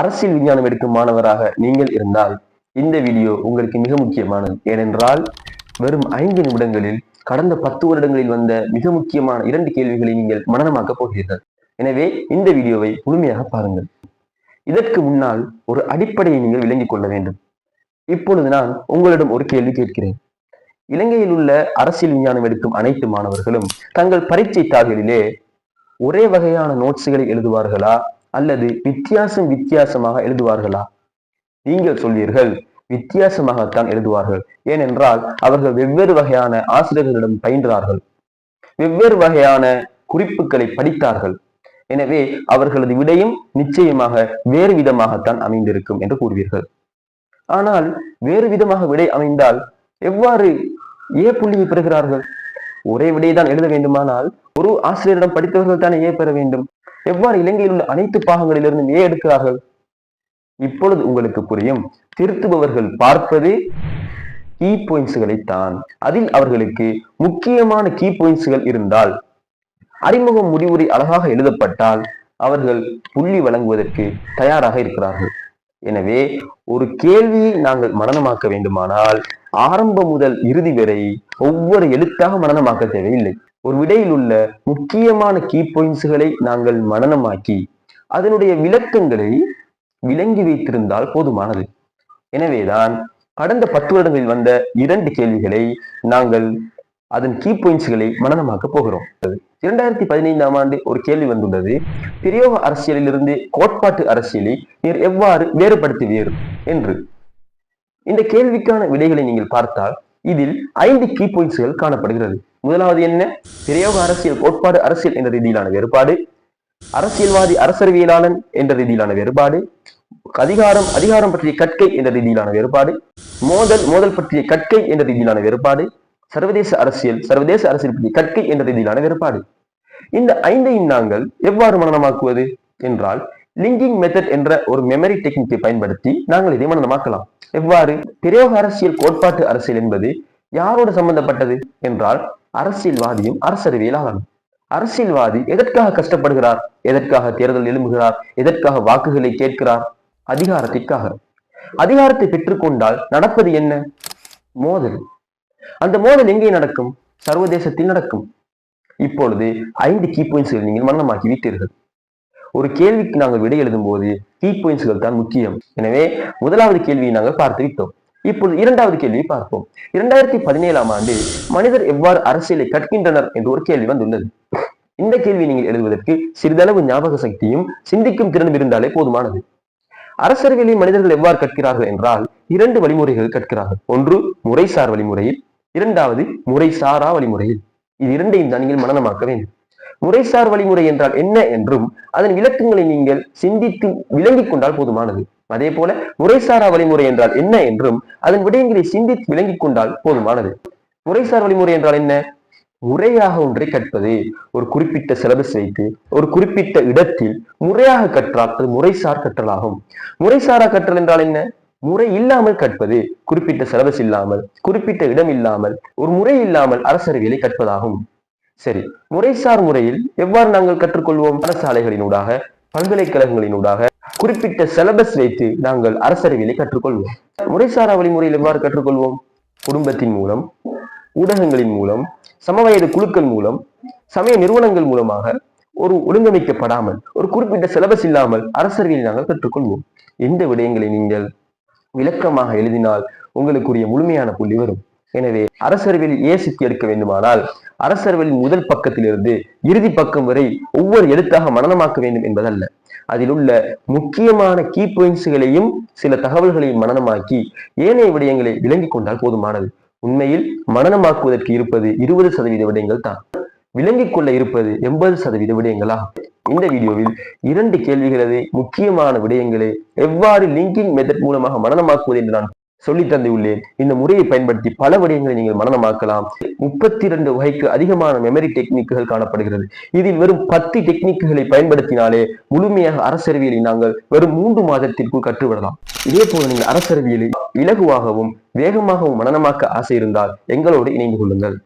அரசியல் விஞ்ஞானம் எடுக்கும் மாணவராக நீங்கள் இருந்தால் இந்த வீடியோ உங்களுக்கு மிக முக்கியமானது. ஏனென்றால் வெறும் ஐந்து நிமிடங்களில் கடந்த பத்து வருடங்களில் வந்த மிக முக்கியமான இரண்டு கேள்விகளை நீங்கள் மனனமாக்கப் போகிறீர்கள். எனவே இந்த வீடியோவை முழுமையாக பாருங்கள். இதற்கு முன்னால் ஒரு அடிப்படையை நீங்கள் விளங்கிக் கொள்ள வேண்டும். இப்பொழுது நான் உங்களிடம் ஒரு கேள்வி கேட்கிறேன். இலங்கையில் உள்ள அரசியல் விஞ்ஞானம் எடுக்கும் அனைத்து மாணவர்களும் தங்கள் பரீட்சை தாள்களிலே ஒரே வகையான நோட்ஸுகளை எழுதுவார்களா? அல்லது வித்தியாசம் வித்தியாசமாக எழுதுவார்களா? நீங்கள் சொல்வீர்கள் வித்தியாசமாகத்தான் எழுதுவார்கள். ஏனென்றால் அவர்கள் வெவ்வேறு வகையான ஆசிரியர்களிடம் பயின்றார்கள். வெவ்வேறு வகையான குறிப்புகளை படித்தார்கள். எனவே அவர்களது விடையும் நிச்சயமாக வேறு விதமாகத்தான் அமைந்திருக்கும் என்று கூறுவீர்கள். ஆனால் வேறு விதமாக விடை அமைந்தால் எவ்வாறு ஏ புள்ளியை பெறுகிறார்கள்? ஒரே விடையை எழுத வேண்டுமானால் ஒரு ஆசிரியரிடம் படித்தவர்கள் தானே ஏ பெற வேண்டும்? எவ்வாறு இலங்கையில் உள்ள அனைத்து பாகங்களிலிருந்தும் ஏ எடுக்கிறார்கள்? இப்பொழுது உங்களுக்கு புரியும். திருத்துபவர்கள் பார்ப்பது கீ பாயிண்ட்ஸ்களை தான் அதில் அவர்களுக்கு முக்கியமான கீ பாயிண்ட்ஸ்கள் இருந்தால் அறிமுகம் முடிவுரை அழகாக எழுதப்பட்டால் அவர்கள் புள்ளி வழங்குவதற்கு தயாராக இருக்கிறார்கள். எனவே ஒரு கேள்வியை நாங்கள் மனநமாக்க வேண்டுமானால் ஆரம்பம் முதல் இறுதி வரை ஒவ்வொரு எழுத்தாக மனநமாக்க தேவையில்லை. ஒரு விடையில் உள்ள முக்கியமான கீ பாயிண்ட்ஸ்களை நாங்கள் மனநமாக்கி அதனுடைய விளக்கங்களை விளங்கி வைத்திருந்தால் போதுமானது. எனவேதான் கடந்த பத்து வருடங்களில் வந்த இரண்டு கேள்விகளை நாங்கள் அதன் கீ பாயிண்ட்ஸ்களை மனநமாக்க போகிறோம். இரண்டாயிரத்தி பதினைந்தாம் ஆண்டு ஒரு கேள்வி வந்துள்ளது. பிரயோக அரசியலிலிருந்து கோட்பாட்டு அரசியலை நீர் எவ்வாறு வேறுபடுத்துவீர் என்று. இந்த கேள்விக்கான விடைகளை நீங்கள் பார்த்தால் இதில் ஐந்து கீ பாயிண்ட்ஸ்கள் காணப்படுகிறது. முதலாவது என்ன? பிரயோக அரசியல் கோட்பாடு அரசியல் என்ற ரீதியிலான வேறுபாடு. அரசியல்வாதி அரசறிவியலாளன் என்ற ரீதியிலான வேறுபாடு. அதிகாரம் அதிகாரம் பற்றிய கற்கை என்ற ரீதியிலான வேறுபாடு. மோதல் மோதல் பற்றிய கற்கை என்ற ரீதியிலான வேறுபாடு. சர்வதேச அரசியல் சர்வதேச அரசியல் பற்றி கற்கை என்ற ரீதியிலான வேறுபாடு இந்த ஐந்தையும் நாங்கள் எவ்வாறு மனநமாக்குவது என்றால் லிங்கிங் மெத்தட் என்ற ஒரு மெமரி டெக்னிக்கை பயன்படுத்தி நாங்கள் இதை மனநமாக்கலாம் எவ்வாறு? பிரயோக அரசியல் கோட்பாட்டு அரசியல் என்பது யாரோடு சம்பந்தப்பட்டது என்றால் அரசியல்வாதியும் அரசறிவியலாளனும் அரசியல்வாதி எதற்காக கஷ்டப்படுகிறார்? எதற்காக தேர்தல் எழும்புகிறார்? எதற்காக வாக்குகளை கேட்கிறார்? அதிகாரத்திற்காக. அதிகாரத்தை பெற்றுக்கொண்டால் நடப்பது என்ன? மோதல். அந்த மோதல் எங்கே நடக்கும்? சர்வதேசத்தில் நடக்கும். இப்பொழுது ஐந்து கீ பாயிண்ட்ஸ்கள் நீங்கள் மரணமாக்கி விட்டீர்கள். ஒரு கேள்விக்கு நாங்கள் விடை எழுதும் போது கீ பாயிண்ட்ஸ்கள் தான் முக்கியம். எனவே முதலாவது கேள்வியை நாங்கள் பார்த்து விட்டோம். இப்பொழுது இரண்டாவது கேள்வியை பார்ப்போம். இரண்டாயிரத்தி பதினேழாம் ஆண்டு மனிதர் எவ்வாறு அரசியலை கற்கின்றனர் என்று ஒரு கேள்வி வந்துள்ளது. இந்த கேள்வி நீங்கள் எழுதுவதற்கு சிறிதளவு ஞாபக சக்தியும் சிந்திக்கும் திறனும் இருந்தாலே போதுமானது. அரசர்களில் மனிதர்கள் எவ்வாறு கற்கிறார்கள் என்றால் இரண்டு வழிமுறைகள் கற்கிறார்கள். ஒன்று முறைசார் வழிமுறையில் இரண்டாவது முறைசாரா வழிமுறையில் இது இரண்டையும் தான் நீங்கள் மனநமாக்க வேண்டும். முறைசார் வழிமுறை என்றால் என்ன என்றும் அதன் விளக்கங்களை நீங்கள் சிந்தித்து விளங்கிக் கொண்டால் போதுமானது. அதே போல முறைசாரா வழிமுறை என்றால் என்ன என்றும் அதன் விடயங்களை சிந்தித்து விளங்கிக் கொண்டால் போதுமானது. முறைசார் வழிமுறை என்றால் என்ன? முறையாக ஒன்றை கற்பது. ஒரு குறிப்பிட்ட சிலபஸ் வைத்து ஒரு குறிப்பிட்ட இடத்தில் முறையாக கற்றால் அது முறைசார் கற்றலாகும். முறைசாரா கற்றல் என்றால் என்ன? முறை இல்லாமல் கற்பது குறிப்பிட்ட சிலபஸ் இல்லாமல் குறிப்பிட்ட இடம் இல்லாமல் ஒரு முறை இல்லாமல் அரசறிவியலை கற்பதாகும். சரி முறைசார் முறையில் எவ்வாறு நாங்கள் கற்றுக்கொள்வோம்? பாடசாலைகளினூடாக பல்கலைக்கழகங்களினூடாக குறிப்பிட்ட சிலபஸ் வைத்து நாங்கள் அரசறிவியலை கற்றுக்கொள்வோம். முறைசாரா வழிமுறையில் எவ்வாறு கற்றுக்கொள்வோம்? குடும்பத்தின் மூலம் ஊடகங்களின் மூலம் சமவயது குழுக்கள் மூலம் சமய நிறுவனங்கள் மூலமாக ஒரு ஒழுங்கமைக்கப்படாமல் ஒரு குறிப்பிட்ட சிலபஸ் இல்லாமல் அரசறிவியலை நாங்கள் கற்றுக்கொள்வோம். எந்த விடயங்களை நீங்கள் விளக்கமாக எழுதினால் உங்களுக்குரிய முழுமையான புள்ளி வரும். எனவே அரசர்களில் ஏ எடுக்க வேண்டுமானால் அரசர்களின் முதல் பக்கத்திலிருந்து இறுதி பக்கம் வரை ஒவ்வொரு எழுத்தாக மனநமாக்க வேண்டும் என்பதல்ல. அதில் உள்ள முக்கியமான கீ பாயிண்ட்ஸுகளையும் சில தகவல்களையும் மனநமாக்கி ஏனைய விடயங்களை விளங்கிக் கொண்டால் போதுமானது. உண்மையில் மனநமாக்குவதற்கு இருப்பது இருபது சதவீத விடயங்கள் தான் விளங்கிக் கொள்ள இருப்பது எண்பது சதவீத விடயங்களாகும். இந்த வீடியோவில் இரண்டு கேள்விகளது முக்கியமான விடயங்களை எவ்வாறு லிங்கிங் மெத்தட் மூலமாக மனநமாக்குவது என்று நான் சொல்லி தந்துள்ளேன். இந்த முறையை பயன்படுத்தி பல விடயங்களை நீங்கள் மனநமாக்கலாம் முப்பத்தி இரண்டு வகைக்கு அதிகமான மெமரி டெக்னிக்குகள் காணப்படுகிறது. இதில் வெறும் பத்து டெக்னிக்குகளை பயன்படுத்தினாலே முழுமையாக அரசறிவியலை நாங்கள் வெறும் மூன்று மாதத்திற்குள் கற்றுவிடலாம். இதே போல நீங்கள் அரசறிவியலை இலகுவாகவும் வேகமாகவும் மனநமாக்க ஆசை இருந்தால் எங்களோடு இணைந்து கொள்ளுங்கள்.